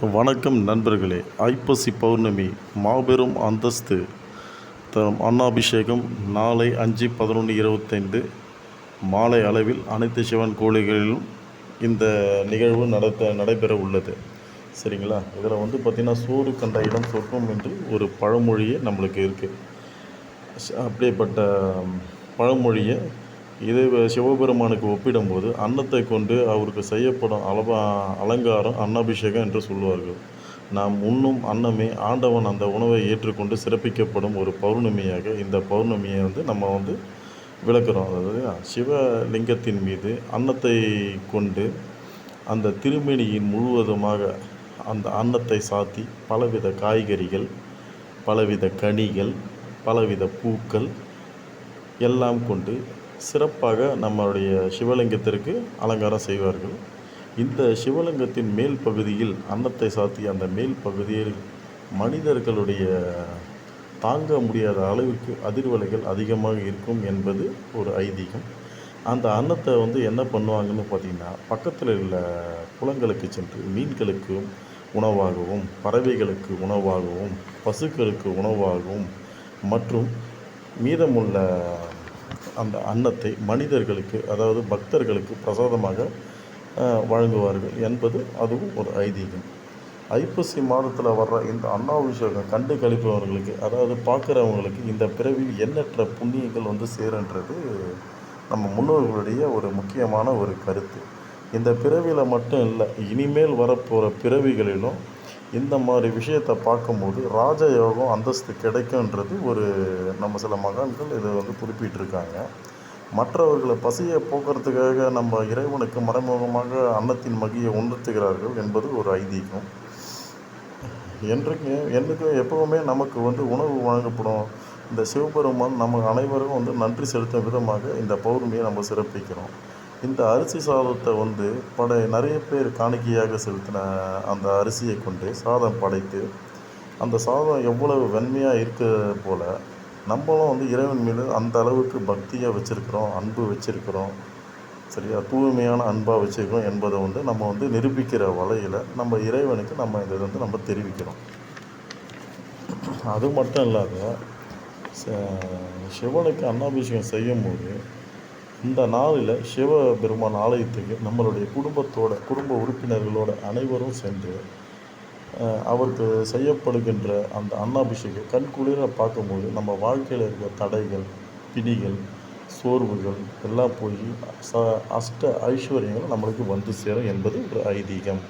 வணக்கம் நண்பர்களே. ஐப்பசி பௌர்ணமி மாபெரும் அந்தஸ்து. தரும் அன்னாபிஷேகம் நாளை அஞ்சு பதினொன்று இருபத்தைந்து. மாலை அளவில் அனைத்து சிவன் கோழிகளிலும் இந்த நிகழ்வு நடத்த நடைபெற உள்ளது. சரிங்களா? இதில் வந்து பார்த்திங்கன்னா சோறு கண்ட இடம் சொர்க்கம் என்று ஒரு பழமொழியே நம்மளுக்கு இருக்குது அப்படியேப்பட்ட பழமொழியை இதே சிவபெருமானுக்கு ஒப்பிடும்போது அன்னத்தை கொண்டு அவருக்கு செய்யப்படும் அளவா அலங்காரம் அன்னாபிஷேகம் என்று சொல்லுவார்கள். நாம் உண்ணும் அன்னமே ஆண்டவன் அந்த உணவை ஏற்றுக்கொண்டு சிறப்பிக்கப்படும் ஒரு பௌர்ணமியாக இந்த பௌர்ணமியை வந்து நம்ம வந்து விளக்குறோம். அதாவது சிவலிங்கத்தின் மீது அன்னத்தை கொண்டு அந்த திருமேனியின் முழுவதுமாக அந்த அன்னத்தை சாத்தி பலவித காய்கறிகள் பலவித கனிகள் பலவித பூக்கள் எல்லாம் கொண்டு சிறப்பாக நம்மளுடைய சிவலிங்கத்திற்கு அலங்காரம் செய்வார்கள். இந்த சிவலிங்கத்தின் மேல் பகுதியில் அன்னத்தை சாத்திய அந்த மேல் பகுதியில் மனிதர்களுடைய தாங்க முடியாத அளவுக்கு அதிர்வலைகள் அதிகமாக இருக்கும் என்பது ஒரு ஐதீகம். அந்த அன்னத்தை வந்து என்ன பண்ணுவாங்கன்னு பார்த்தீங்கன்னா பக்கத்தில் உள்ள குளங்களுக்கு சென்று மீன்களுக்கும் உணவாகவும் பறவைகளுக்கு உணவாகவும் பசுக்களுக்கு உணவாகவும் மற்றும் மீதமுள்ள அந்த அன்னத்தை மனிதர்களுக்கு அதாவது பக்தர்களுக்கு பிரசாதமாக வழங்குவார்கள் என்பது அதுவும் ஒரு ஐதீகம். ஐப்பசி மாதத்தில் வர்ற இந்த அன்னாபிஷேகம் கண்டு கழிப்பவர்களுக்கு அதாவது பார்க்குறவங்களுக்கு இந்த பிறவியில் எண்ணற்ற புண்ணியங்கள் வந்து சேருன்றது நம்ம முன்னோர்களுடைய ஒரு முக்கியமான ஒரு கருத்து. இந்த பிறவியில் மட்டும் இல்லை இனிமேல் வரப்போகிற பிறவிகளிலும் இந்த மாதிரி விஷயத்தை பார்க்கும்போது ராஜயோகம் அந்தஸ்து கிடைக்குன்றது ஒரு நம்ம சில மகான்கள் இதை வந்து குறிப்பிட்டிருக்காங்க. மற்றவர்களை பசியை போக்குறதுக்காக நம்ம இறைவனுக்கு மறைமுகமாக அன்னத்தின் மகியை உணர்த்துகிறார்கள் என்பது ஒரு ஐதீகம். என்றைக்கு என்றைக்கும் எப்பவுமே நமக்கு வந்து உணவு வழங்கப்படும். இந்த சிவபெருமான் நம்ம அனைவரும் வந்து நன்றி செலுத்தும் விதமாக இந்த பௌர்ணமியை நம்ம சிறப்பிக்கிறோம். இந்த அரிசி சாதத்தை வந்து படை நிறைய பேர் காணிக்கையாக செலுத்தின அந்த அரிசியை கொண்டு சாதம் படைத்து அந்த சாதம் எவ்வளவு வெண்மையாக இருக்க போல் நம்மளும் வந்து இறைவன் மீது அந்த அளவுக்கு பக்தியாக வச்சுருக்கிறோம் அன்பு வச்சுருக்கிறோம். சரியா? தூய்மையான அன்பாக வச்சுருக்கோம் என்பதை வந்து நம்ம வந்து நிரூபிக்கிற வகையில் நம்ம இறைவனுக்கு நம்ம இதை வந்து நம்ம தெரிவிக்கிறோம். அது மட்டும் இல்லாத ச- சிவனுக்கு அன்னாபிஷேகம் செய்யும்போது இந்த நாளில் சிவபெருமான் ஆலயத்துக்கு நம்மளுடைய குடும்பத்தோட குடும்ப உறுப்பினர்களோட அனைவரும் சென்று அவருக்கு செய்யப்படுகின்ற அந்த அன்னாபிஷேகம் கண்குளிர பார்க்கும்போது நம்ம வாழ்க்கையில் இருக்கிற தடைகள் பிடிகள் சோர்வுகள் எல்லாம் போய் ச அஷ்ட ஐஸ்வர்யங்கள் நம்மளுக்கு வந்து சேரும் என்பது ஒரு ஐதீகம்.